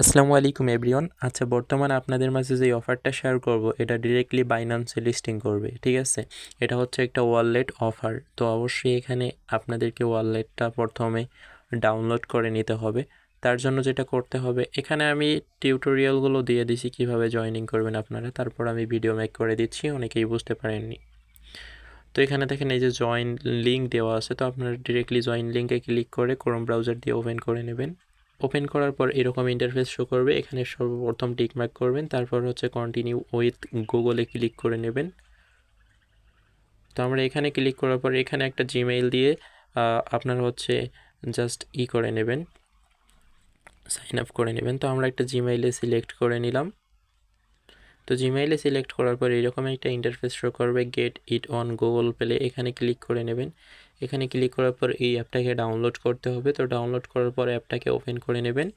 আসসালামু আলাইকুম এভরিওয়ান। আচ্ছা বর্তমানে আপনাদের মাঝে যে অফারটা শেয়ার করব, এটা ডিরেক্টলি বাইনান্সে লিস্টিং করবে, ঠিক আছে? এটা হচ্ছে একটা ওয়ালেট অফার তো অবশ্যই এখানে আপনাদেরকে ওয়ালেটটা প্রথমে ডাউনলোড করে নিতে হবে। তার জন্য যেটা করতে হবে, এখানে আমি টিউটোরিয়ালগুলো দিয়ে দিছি কীভাবে জয়েনিং করবেন আপনারা। তারপর আমি ভিডিও মেক করে দিচ্ছি, অনেকেই বুঝতে পারেননি। তো এখানে দেখেন এই যে জয়েন লিঙ্ক দেওয়া আছে, তো আপনারা ডিরেক্টলি জয়েন লিঙ্কে ক্লিক করে ক্রোম ব্রাউজার দিয়ে ওপেন করে নেবেন। ওপেন করার পর এরকম ইন্টারফেস শো করবে। এখানে সর্বপ্রথম টিকমার্ক করবেন, তারপর হচ্ছে কন্টিনিউ উইথ গুগলে ক্লিক করে নেবেন। তো আমরা এখানে ক্লিক করার পর এখানে একটা জিমেইল দিয়ে আপনার হচ্ছে জাস্ট ই করে নেবেন সাইন আপ করে নেবেন। তো আমরা একটা জিমেইলে সিলেক্ট করে নিলাম। তো জিমেইলে সিলেক্ট করার পর এরকম একটা ইন্টারফেস শো করবে get it on Google Play এখানে ক্লিক করে নেবেন। এখানে ক্লিক করার পর এই অ্যাপটাকে ডাউনলোড করতে হবে। তো ডাউনলোড করার পর অ্যাপটাকে ওপেন করে নেবেন।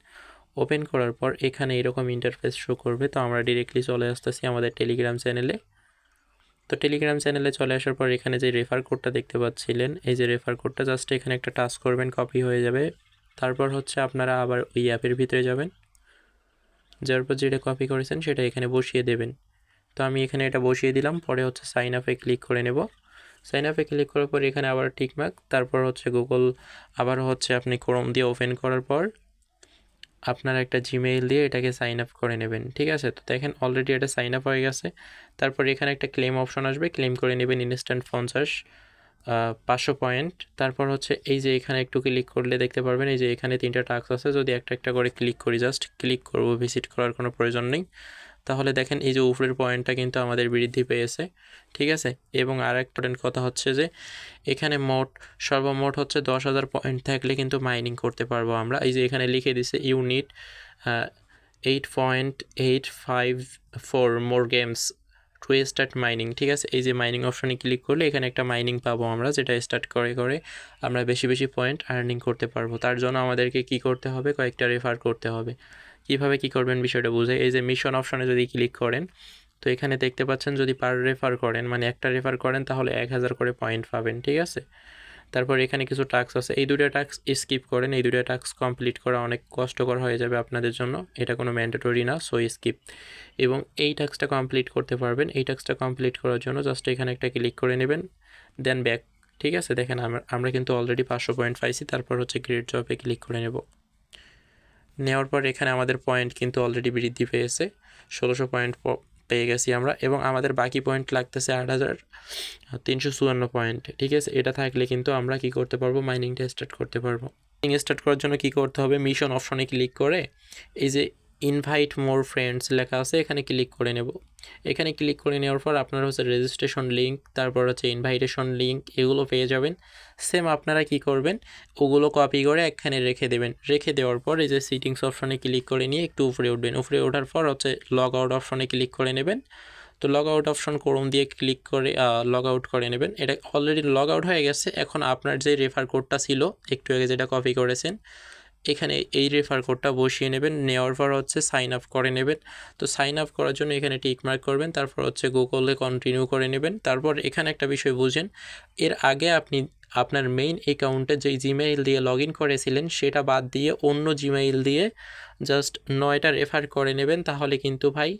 ওপেন করার পর এখানে এরকম ইন্টারফেস শো করবে। তো আমরা ডিরেক্টলি চলে আসতেছি আমাদের টেলিগ্রাম চ্যানেলে তো টেলিগ্রাম চ্যানেলে চলে আসার পর এখানে যে রেফার কোডটা দেখতে পাচ্ছিলেন, এই যে রেফার কোডটা জাস্ট এখানে একটা টাচ করবেন কপি হয়ে যাবে। তারপর হচ্ছে আপনারা আবার ওই অ্যাপের ভিতরে যাবেন। যার পর যেটা কপি করেছেন সেটা এখানে বসিয়ে দেবেন। তো আমি এখানে এটা বসিয়ে দিলাম, পরে হচ্ছে সাইন আপে ক্লিক করে নেব। সাইন আপে ক্লিক করার পর এখানে আবার টিকমার্ক তারপর হচ্ছে গুগল আবার হচ্ছে আপনি ক্রোম দিয়ে ওপেন করার পর আপনার একটা জিমেইল দিয়ে এটাকে সাইন আপ করে নেবেন, ঠিক আছে? তো দেখেন অলরেডি এটা সাইন আপ হয়ে গেছে। তারপর এখানে একটা ক্লেম অপশন আসবে ক্লেম করে নেবেন ইনস্ট্যান্ট পঞ্চাশ পাঁচশো পয়েন্ট তারপর হচ্ছে এই যে এখানে একটু ক্লিক করলে দেখতে পারবেন, এই যে এখানে তিনটা টাস্ক আছে, যদি একটা একটা করে ক্লিক করি জাস্ট ক্লিক করব ভিজিট করার কোনো প্রয়োজন নেই। তাহলে দেখেন এই যে উপরের পয়েন্টটা কিন্তু আমাদের বৃদ্ধি পেয়েছে, ঠিক আছে? এবং আর এক কথা হচ্ছে যে, এখানে মোট, সর্বমোট হচ্ছে দশ হাজার পয়েন্ট থাকলে কিন্তু মাইনিং করতে পারব আমরা। এই যে এখানে লিখে দিছে unit eight point eight five four more games to start mining ঠিক আছে? এই যে মাইনিং অপশনে ক্লিক করলে এখানে একটা মাইনিং পাবো আমরা, যেটা স্টার্ট করে করে আমরা বেশি বেশি পয়েন্ট আর্নিং করতে পারব। তার জন্য আমাদেরকে কি করতে হবে? কয়েকটা রেফার করতে হবে। কীভাবে কি করবেন বিষয়টা বুঝে। এই যে মিশন অপশনে যদি ক্লিক করেন, তো এখানে দেখতে পাচ্ছেন যদি পার রেফার করেন মানে একটা রেফার করেন, তাহলে এক হাজার করে পয়েন্ট পাবেন, ঠিক আছে? তারপর এখানে কিছু টাস্ক আছে। এই দুটো টাস্ক স্কিপ করেন, এই দুটো টাস্ক কমপ্লিট করা অনেক কষ্টকর হয়ে যাবে আপনাদের জন্য। এটা কোনো ম্যান্ডেটরি না সো স্কিপ এবং এই টাস্কটা কমপ্লিট করতে পারবেন। এই টাস্কটা কমপ্লিট করার জন্য জাস্ট এখানে একটা ক্লিক করে নেবেন দেন ব্যাক ঠিক আছে? দেখেন আমরা আমরা কিন্তু অলরেডি পাঁচশো পয়েন্ট পাইছি, তারপর হচ্ছে গ্রেড জবে ক্লিক করে নেব। নেওয়ার পর এখানে আমাদের পয়েন্ট কিন্তু অলরেডি বৃদ্ধি পেয়েছে। ষোলোশো পয়েন্ট পেয়ে গেছি আমরা এবং আমাদের বাকি পয়েন্ট লাগতেছে আট হাজার তিনশো চুয়ান্ন পয়েন্ট ঠিক আছে? এটা থাকলে কিন্তু আমরা কি করতে পারব? মাইনিংটা স্টার্ট করতে পারব। মাইনিং স্টার্ট করার জন্য কি করতে হবে? মিশন অপশনে ক্লিক করে এই যে ইনভাইট মোর ফ্রেন্ডস লেখা আছে, এখানে ক্লিক করে নেব। এখানে ক্লিক করে নেওয়ার পর আপনার হচ্ছে রেজিস্ট্রেশন লিঙ্ক তারপর হচ্ছে ইনভাইটেশন লিঙ্ক এগুলো পেয়ে যাবেন। সেম আপনারা কি করবেন? ওগুলো কপি করে একখানে রেখে দেবেন। রেখে দেওয়ার পর এই যে সিটিংস অপশনে ক্লিক করে নিয়ে একটু উপরে উঠবেন। উপরে ওঠার পর হচ্ছে লগ আউট অপশনে ক্লিক করে নেবেন। তো লগ আউট অপশন ক্রোম দিয়ে ক্লিক করে লগ আউট করে নেবেন। এটা অলরেডি লগ আউট হয়ে গেছে। এখন আপনার যে রেফার কোডটা ছিল, একটু আগে যেটা কপি করেছেন এখানে এই রেফার কোডটা বসিয়ে নেবেন। নেওয়ার পর হচ্ছে সাইন আপ করে নেবেন। তো সাইন আপ করার জন্য এখানে টিকমার্ক করবেন। তারপর হচ্ছে গুগলে কন্টিনিউ করে নেবেন। তারপর এখানে একটা বিষয় বুঝেন। এর আগে আপনি আপনার মেইন অ্যাকাউন্টে যে জিমেইল দিয়ে লগ ইন করেছিলেন, সেটা বাদ দিয়ে অন্য জিমেইল দিয়ে জাস্ট নয়টা রেফার করে নেবেন, তাহলে কিন্তু ভাই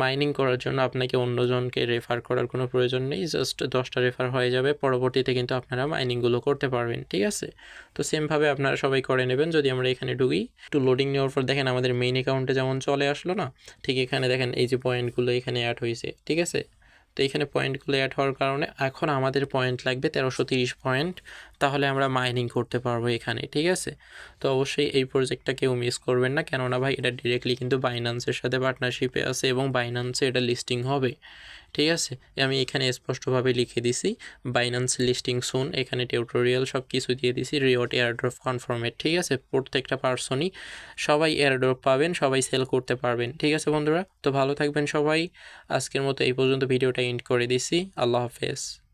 মাইনিং করার জন্য আপনাকে অন্যজনকে রেফার করার কোনো প্রয়োজন নেই জাস্ট দশটা রেফার হয়ে যাবে, পরবর্তীতে কিন্তু আপনারা মাইনিংগুলো করতে পারবেন, ঠিক আছে? তো সেমভাবে আপনারা সবাই করে নেবেন, যদি আমরা এখানে ঢুকি, একটু লোডিং নেওয়ার পর দেখেন আমাদের মেইন অ্যাকাউন্টে যেমন চলে আসলো না, ঠিক এখানে দেখেন এই যে পয়েন্টগুলো এখানে অ্যাড হয়েছে, ঠিক আছে? তো এখানে পয়েন্টগুলো অ্যাড হওয়ার কারণে এখন আমাদের পয়েন্ট লাগবে তেরোশো তিরিশ পয়েন্ট তাহলে আমরা মাইনিং করতে পারব এখানে, ঠিক আছে? তো অবশ্যই এই প্রজেক্টটা কেউ মিস করবেন না, কেননা ভাই এটা ডিরেক্টলি কিন্তু বাইনান্সের সাথে পার্টনারশিপে আছে এবং বাইনান্সে এটা লিস্টিং হবে। ঠিক আছে? আমি এখানে স্পষ্টভাবে লিখে দিছি বাইন্যান্স লিস্টিং সোন এখানে টিউটোরিয়াল সব কিছু দিয়ে দিছি রিওট এয়ারড্রপ কনফার্মেট ঠিক আছে? প্রত্যেকটা পার্সনই সবাই এয়ারড্রপ পাবেন, সবাই সেল করতে পারবেন, ঠিক আছে বন্ধুরা? তো ভালো থাকবেন সবাই, আজকের মতো এই পর্যন্ত ভিডিওটা এন্ড করে দিছি, আল্লাহ হাফেজ।